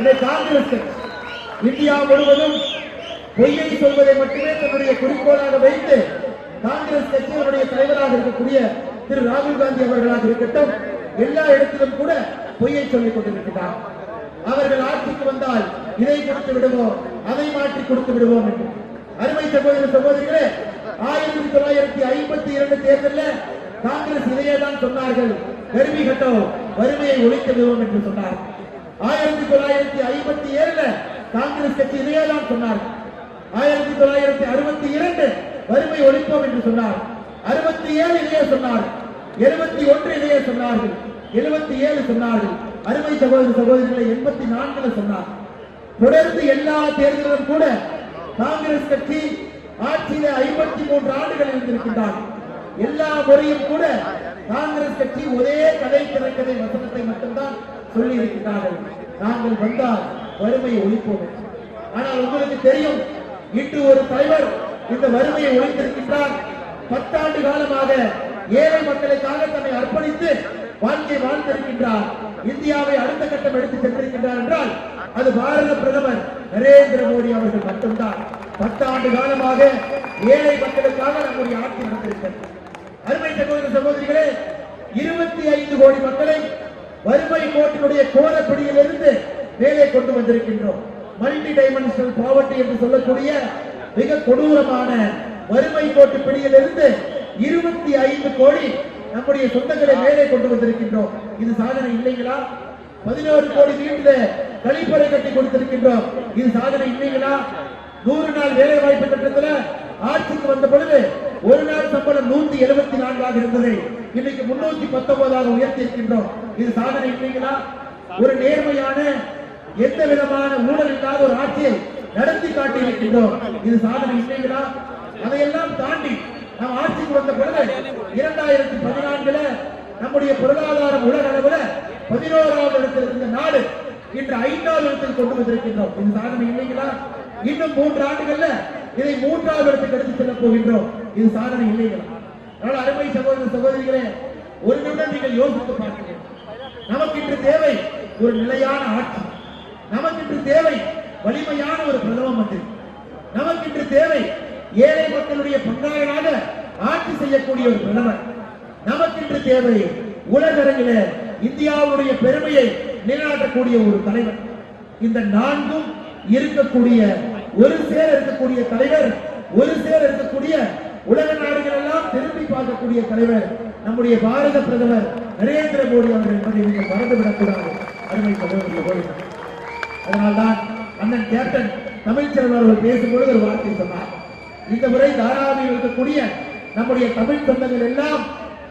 இதை காங்கிரஸ் இந்தியா முழுவதும் பொய்யை சொல்வதை மட்டுமே தன்னுடைய குறிக்கோளாக வைத்து காங்கிரஸ் கட்சியினுடைய தலைவராக இருக்கக்கூடிய திரு ராகுல் காந்தி அவர்களாக இருக்கட்டும் எல்லா இடத்திலும் கூட பொய்யை சொல்லிக் கொண்டிருக்கிறார். அவர்கள் ஆட்சிக்கு வந்தால் இதை கொடுத்து விடுவோம் அதை மாற்றி கொடுத்து விடுவோம் என்று. அருமை சகோதர சகோதரிகளே ஆயிரத்தி தொள்ளாயிரத்தி ஐம்பத்தி இரண்டு தேர்தலில் காங்கிரஸ் இதையே தான் சொன்னார்கள். கருவி கட்டம் வறுமையை ஒழித்து விடுவோம் என்று சொன்னார் ஆயிரத்தி தொள்ளாயிரத்தி ஐம்பத்தி ஏழுல காங்கிரஸ் கட்சி இதையே தான் சொன்னார். ஆயிரத்தி தொள்ளாயிரத்தி அறுபத்தி இரண்டு வறுமை ஒழிப்போம் என்று சொன்னார். அறுபத்தி ஏழு இதையே சொன்னார். எழுபத்தி ஒன்று இதையே சொன்னார்கள். எழுபத்தி ஏழு சொன்னார்கள். அருமை சகோதர சகோதரிகளை எண்பத்தி நான்குல சொன்னார். தொடர்ந்து எல்லா தேர்தலும் கூட காங்கிரஸ் கட்சி ஆட்சியில ஐம்பத்தி மூன்று ஆண்டுகள் இருந்திருக்கின்றார் எல்லா முறையும் கூட காங்கிரஸ் கட்சி ஒரே கதை திறக்கதை வசனத்தை மட்டும்தான் சொல்லி இருக்கிறார்கள் நாங்கள் வந்தால் வறுமையை ஒழிப்போம் ஆனால் உங்களுக்கு தெரியும் இன்று ஒரு தலைவர் இந்த வறுமையை ஒழித்திருக்கின்றார். பத்தாண்டு காலமாக ஏழை மக்களுக்காக தன்னை அர்ப்பணித்து வாழ்க்கை வாழ்ந்திருக்கின்றார். இந்தியாவை அடுத்த கட்டம் எடுத்து சென்றிருக்கின்றார் என்றால் அது பாரத பிரதமர் நரேந்திர மோடி அவர்கள் மட்டும்தான். பத்தாண்டு காலமாக ஏழை மக்களுக்காக நம்முடைய ஆட்சி நடந்திருக்கிறது. அருமை சகோதர சகோதரிகளே இருபத்தி ஐந்து கோடி மக்களை வறுமை கோட்டினுடைய கோரப்பிடியிலிருந்து மேலே கொண்டு வந்திருக்கின்றோம். மல்டி டைமென்ஷனல் பாவர்ட்டி என்று சொல்லக்கூடிய மிக கொடூரமான வறுமை கோட்டு பிடியிலிருந்து இருபத்தி ஐந்து கோடி நம்முடைய சொந்தங்களை மேலே கொண்டு வந்திருக்கின்றோம். இது சாதனை இல்லைங்களா? பதினோரு கோடி வீட்டுல கழிப்பறை கட்டி கொடுத்திருக்கின்றோம். இது சாதனை இல்லைங்களா? நூறு நாள் வேலை வாய்ப்பு திட்டத்துல ஆட்சிக்கு வந்த பொழுது ஒரு நாள் சம்பளம் நூத்தி எழுபத்தி நான்காக இருந்தது. இன்னைக்கு முன்னூத்தி பத்தொன்பதாக உயர்த்தி இருக்கின்றோம் இது சாதனை இல்லைங்களா? ஒரு நேர்மையான எந்த விதமான ஊழல் இல்லாத ஒரு ஆட்சியை நடத்தி காட்டி இருக்கின்றோம் இது சாதனை இல்லைங்களா? அதையெல்லாம் தாண்டி நாம் ஆட்சிக்கு வந்த பிறகு இரண்டாயிரத்தி பதினான்குல நம்முடைய பொருளாதாரம் உலக அளவுல பதினோராவது இடத்தில் இருந்த நாடு இன்று ஐந்தாவது இடத்தில் கொண்டு வந்திருக்கின்றோம். இது சாதனை இல்லைங்களா? இன்னும் மூன்று ஆண்டுகள்ல இதை மூன்றாவது இடத்துக்கு எடுத்து செல்ல போகின்றோம். இது சாதனை இல்லைங்களா? அதனால அருமை சகோதர சகோதரிகளே ஒரு நிமிடம் நீங்கள் யோசித்து பார்க்கிறீர்கள் நமக்கு இன்று தேவை ஒரு நிலையான ஆட்சி. நமக்கு இன்று தேவை வலிமையான ஒரு பிரதம மந்திரி. நமக்கு இன்று தேவை ஏழை மக்களுடைய பங்காளராக ஆட்சி செய்யக்கூடிய ஒரு பிரதமர். நமக்கு இன்று தேவை உலகரங்கில இந்தியாவுடைய பெருமையை நிலைநாட்டக்கூடிய ஒரு தலைவர். இந்த நான்கும் இருக்கக்கூடிய ஒரு சேர இருக்கக்கூடிய தலைவர் ஒரு சேர இருக்கக்கூடிய உலக நாடுகள் எல்லாம் திரும்பி பார்க்கக்கூடிய தலைவர் நம்முடைய பாரத பிரதமர் நரேந்திர மோடி அவர்கள் என்பதை நீங்கள் மறந்துவிடக்கூடாது. அருமை சகோதரர்களே அதனால்தான் அண்ணன் கேப்டன் தமிழ்ச்செல்வன் அவர்கள் பேசும்பொழுது ஒரு வார்த்தை சொன்னார். இந்த முறை தாராவில் இருக்கக்கூடிய நம்முடைய தமிழ் சொந்தங்கள் எல்லாம்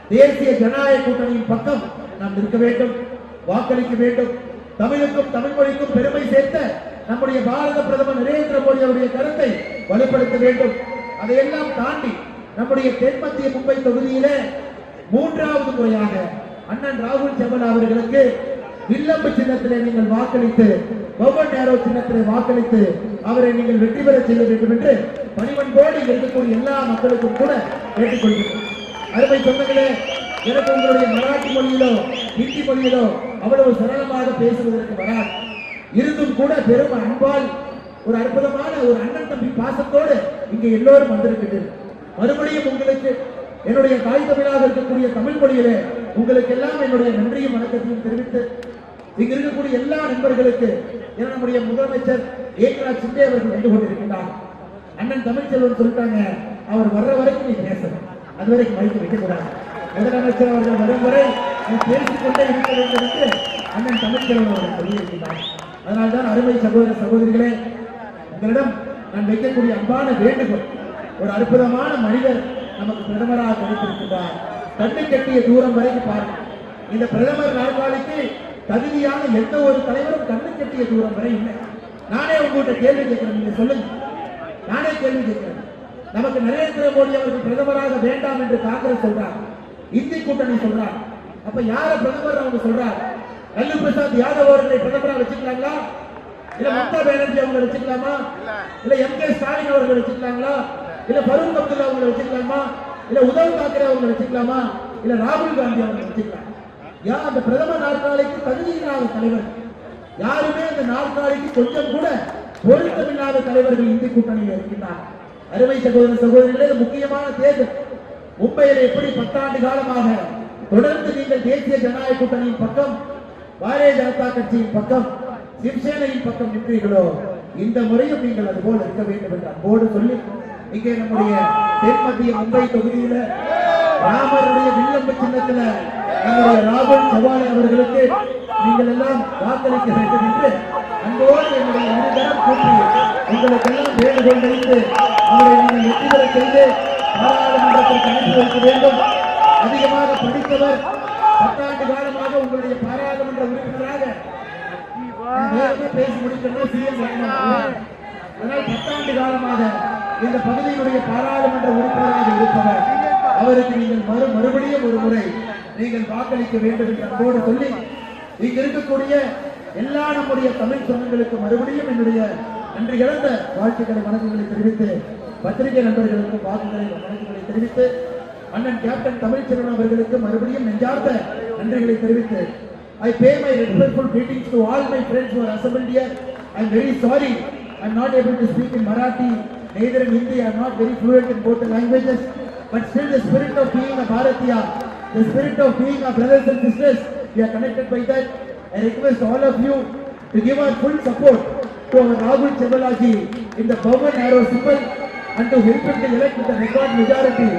தேசிய ஜனநாயக கூட்டணியின் பக்கம் நாம் நிற்க வேண்டும் வாக்களிக்க வேண்டும். தமிழுக்கும் தமிழ் மொழிக்கும் பெருமை சேர்த்த நம்முடைய பாரத பிரதமர் நரேந்திர மோடி அவருடைய கருத்தை வலுப்படுத்த வேண்டும். அதையெல்லாம் தாண்டி நம்முடைய தென்மத்திய மும்பை தொகுதியிலே மூன்றாவது முறையாக அண்ணன் ராகுல் செவல் அவர்களுக்கு வில்லம்பு சின்னத்திலே நீங்கள் வாக்களித்து பவன் நேரோ சின்னத்திலே வாக்களித்து அவரை நீங்கள் வெற்றி பெற செய்ய வேண்டும் என்று பணிவன்போடு இங்க இருக்கக்கூடிய எல்லா மக்களுக்கும் கூட கேட்டுக்கொள்கிறேன். அருமை சொந்தங்களே எனக்கு உங்களுடைய மராட்டி மொழியிலோ ஹிந்தி மொழியிலோ அவ்வளவு சரளமாக பேசுவதற்கு வராது. இருந்தும் கூட பெரும் அன்பால் ஒரு அற்புதமான ஒரு அண்ணன் தம்பி பாசத்தோடு இங்கே எல்லோரும் வந்திருக்கிறது. மறுபடியும் உங்களுக்கு என்னுடைய தாய் தமிழாக இருக்கக்கூடிய தமிழ் மொழியிலே உங்களுக்கு எல்லாம் என்னுடைய நன்றியும் வணக்கத்தையும் தெரிவித்து இங்க இருக்கக்கூடிய எல்லா நண்பர்களுக்கு ஏன்னா நம்முடைய முதலமைச்சர் ஏக்நாத் சிண்டே அவர்கள் வந்து கொண்டிருக்கின்றார். அண்ணன் தமிழ்ச்செல்வன் சொல்லிட்டாங்க அவர் வர்ற வரைக்கும் நீ பேசணும். அது வரைக்கும் மைக்கு வைக்கக்கூடாது. முதலமைச்சர் அவர்கள் வரும் வரை நீ பேசிக்கொண்டே இருக்க வேண்டும் என்று அண்ணன் தமிழ்ச்செல்வன் அவர்கள் சொல்லியிருக்கிறார் அதனால்தான் அருமை சகோதர சகோதரிகளே உங்களிடம் நான் வைக்கக்கூடிய அன்பான வேண்டுகோள் ஒரு அற்புதமான மனிதர் நமக்கு பிரதமராக கிடைத்திருக்கிறார் கண்ணு கட்டிய தூரம் வரைக்கும் பாருங்கள் இந்த பிரதமர் நாற்காலிக்கு தகுதியான எந்த ஒரு தலைவரும் கண்ணு கட்டிய தூரம் வரை இல்லை. நானே உங்கள்கிட்ட கேள்வி கேட்கிறேன் நீங்க சொல்லுங்க. நானே கேள்வி கேட்கிறேன். நமக்கு நரேந்திர மோடி அவர்கள் பிரதமராக வேண்டாம் என்று காங்கிரஸ் சொல்றார். இந்தி கூட்டணி சொல்றார். அப்ப யார பிரதமர் அவங்க சொல்றாரு? லல்லு பிரசாத் யாதவ் அவர்களை பிரதமரா வச்சுக்கலாங்களா? இல்ல மம்தா பானர்ஜி அவங்க வச்சுக்கலாமா? இல்ல. எம் கே ஸ்டாலின் அவர்கள் வச்சுக்கலாங்களா? இல்ல பருண் அப்துல்லா அவங்க வச்சுக்கலாமா? இல்ல உத்தவ் தாக்கரே அவங்க வச்சுக்கலாமா? இல்ல ராகுல் காந்தி அவங்க வச்சுக்கலாம். ஏன் அந்த பிரதமர் நாற்காலிக்கு தகுதியில்லாத தலைவர். யாருமே அந்த நாற்காலிக்கு கொஞ்சம் கூட பொருத்தமில்லாத தலைவர்கள் இந்தி கூட்டணியில் இருக்கின்றார் அருமை சகோதர சகோதரிகளே முக்கியமான தேர்தல். மும்பையில் எப்படி பத்தாண்டு காலமாக தொடர்ந்து நீங்கள் தேசிய ஜனநாயக கூட்டணியின் பக்கம் பாரதிய ஜனதா கட்சியின் பக்கம் சிவசேனையின் பக்கம் நின்றீர்களோ இந்த முறையும் நீங்கள் அது போல இருக்க வேண்டும் என்று அன்போடு சொல்லி இங்கே நம்முடைய தென்மத்திய மும்பை தொகுதியில ராமருடைய வில்லம்பு சின்னத்துல நம்முடைய ராகுல் சவாலி அவர்களுக்கு நீங்கள் எல்லாம் வாக்களிக்க வேண்டும் என்று அன்போடு என்னுடைய இருதரம் கூட்டி உங்களுக்கு எல்லாம் வேண்டுகோள் வைத்து அவரை நீங்கள் வெற்றி பெற செய்து பாராளுமன்றத்திற்கு அனுப்பி வைக்க வேண்டும். அதிகமாக படித்தவர் பத்தாண்டு காலம் உங்களுடைய பாராளுமன்ற உறுப்பினராக பேசி சிஎம் பத்தாண்டு காலமாக இந்த பகுதியினுடைய பாராளுமன்ற உறுப்பினராக இருப்பவர். அவருக்கு நீங்கள் மறு மறுபடியும் ஒரு முறை நீங்கள் வாக்களிக்க வேண்டும் என்று அன்போடு சொல்லி இங்க இருக்கக்கூடிய எல்லா நம்முடைய தமிழ் சொந்தங்களுக்கு மறுபடியும் என்னுடைய நன்றி இழந்த வாழ்த்துக்களை வணக்கங்களை தெரிவித்து பத்திரிகை நண்பர்களுக்கு வாக்குகளை வணக்கங்களை தெரிவித்து அண்ணன் கேப்டன் தமிழ்ச்செல்வன் அவர்களுக்கு மறுபடியும் நெஞ்சார்ந்த நன்றிகளை தெரிவித்து I pay my respectful greetings to all my friends who are assembled here. I'm very sorry I'm not able to speak in Marathi, neither in Hindi. I'm not very fluent in both the languages. But still, the spirit of being a Bharatiya, the spirit of being a brothers and sisters, we are connected by that. I request all of you to give our full support to our Rahul Chevalaji in the bow and arrow symbol and to help him to elect with a record majority.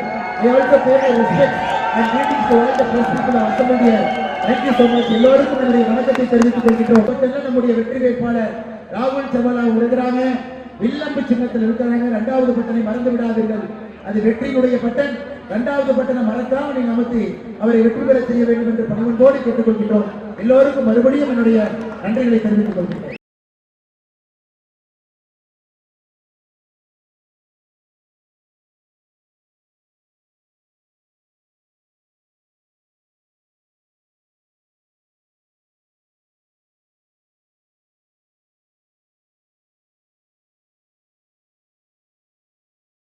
I also pay my respect and greetings to all the press people who are. Here. Thank you so much. எல்லோருக்கும் என்னுடைய வணக்கத்தை தெரிவித்துக் கொள்கின்றோம். நம்முடைய வெற்றி வேட்பாளர் ராகுல் சவாலா இருக்கிறாங்க வில்லம்பு சின்னத்தில் இருக்கிறாங்க. இரண்டாவது பட்டனை மறந்து விடாதீர்கள். அது வெற்றியுடைய பட்டன். இரண்டாவது பட்டனை மறக்காம நீங்க அமர்த்தி அவரை வெற்றி பெற செய்ய வேண்டும் என்று பணிவன்போடு கேட்டுக்கொள்கின்றோம் எல்லோருக்கும் மறுபடியும் என்னுடைய நன்றிகளை தெரிவித்துக் கொள்கின்றோம்.